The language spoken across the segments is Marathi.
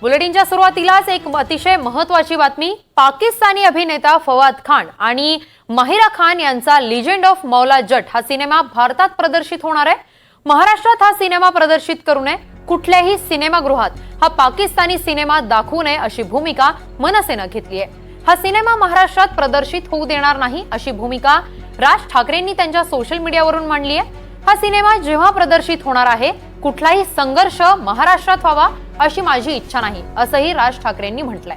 बुलेटिनच्या सुरुवातीलाच एक अतिशय महत्वाची बातमी. पाकिस्तानी अभिनेता फवाद खान आणि माहिरा खान यांचा लिजेंड ऑफ मौला जट हा सिनेमा भारतात प्रदर्शित होणार आहे. महाराष्ट्रात हा सिनेमा प्रदर्शित करू नये. कुठल्याही सिनेमागृहात हा पाकिस्तानी सिनेमा दाखवू नये अशी भूमिका मनसेनं घेतली आहे. हा सिनेमा महाराष्ट्रात प्रदर्शित होऊ देणार नाही अशी भूमिका राज ठाकरेंनी त्यांच्या सोशल मीडियावरून मांडली आहे. हा सिनेमा जेव्हा प्रदर्शित होणार आहे कुठलाही संघर्ष महाराष्ट्रात व्हावा अशी माझी इच्छा नाही असंही राज ठाकरेंनी म्हटलंय.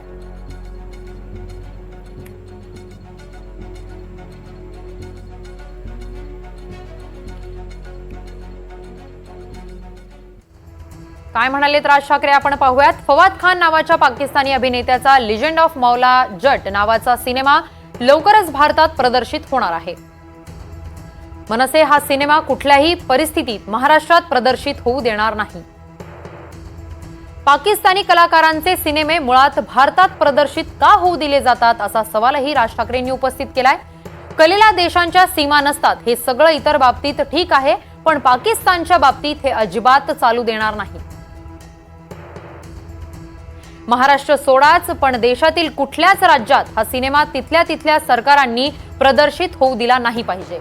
काय म्हणालेत राज ठाकरे आपण पाहूयात. फवाद खान नावाच्या पाकिस्तानी अभिनेत्याचा लिजेंड ऑफ मौला जट नावाचा सिनेमा लवकरच भारतात प्रदर्शित होणार आहे. मनसे हा सिनेमा कुठल्याही परिस्थितीत महाराष्ट्रात प्रदर्शित होऊ देणार नाही. पाकिस्तानी कलाकारांचे सिनेमे मुळात भारतात प्रदर्शित का होऊ दिले जातात असा सवालही राज ठाकरेंनी उपस्थित केलाय. कलेला देशांच्या सीमा नसतात हे सगळं इतर बाबतीत ठीक आहे पण पाकिस्तानच्या बाबतीत हे अजिबात चालू देणार नाही. महाराष्ट्र सोडाच पण देशातील कुठल्याच राज्यात हा सिनेमा तिथल्या तिथल्या सरकारांनी प्रदर्शित होऊ दिला नाही पाहिजे.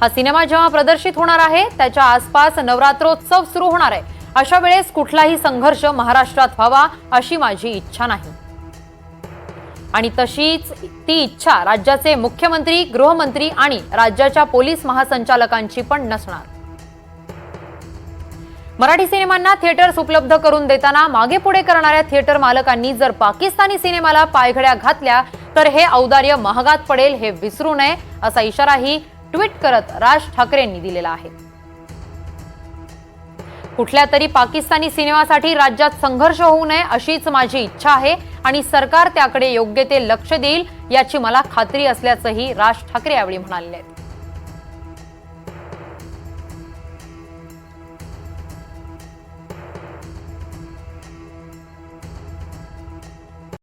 हा सिनेमा जेव्हा प्रदर्शित होणार आहे त्याच्या आसपास नवरात्रोत्सव सुरू होणार आहे. अशा वेळेस कुठलाही संघर्ष महाराष्ट्रात व्हावा अशी माझी इच्छा नाही. आणि तशीच ती इच्छा राज्याचे मुख्यमंत्री गृहमंत्री आणि राज्याच्या पोलीस महासंचालकांची पण नसणार. मराठी सिनेमांना थिएटर्स उपलब्ध करून देताना मागे पुढे करणाऱ्या थिएटर मालकांनी जर पाकिस्तानी सिनेमाला पायघड्या घातल्या तर हे औदार्य महागात पडेल हे विसरू नये असा इशाराही ट्विट करत राज ठाकरेंनी दिलेला आहे. कुठल्या तरी पाकिस्तानी सिनेमासाठी राज्यात संघर्ष होऊ नये अशीच माझी इच्छा आहे आणि सरकार त्याकडे योग्य ते लक्ष देईल याची मला खात्री असल्याचंही राज ठाकरे यावेळी म्हणाले. आहेत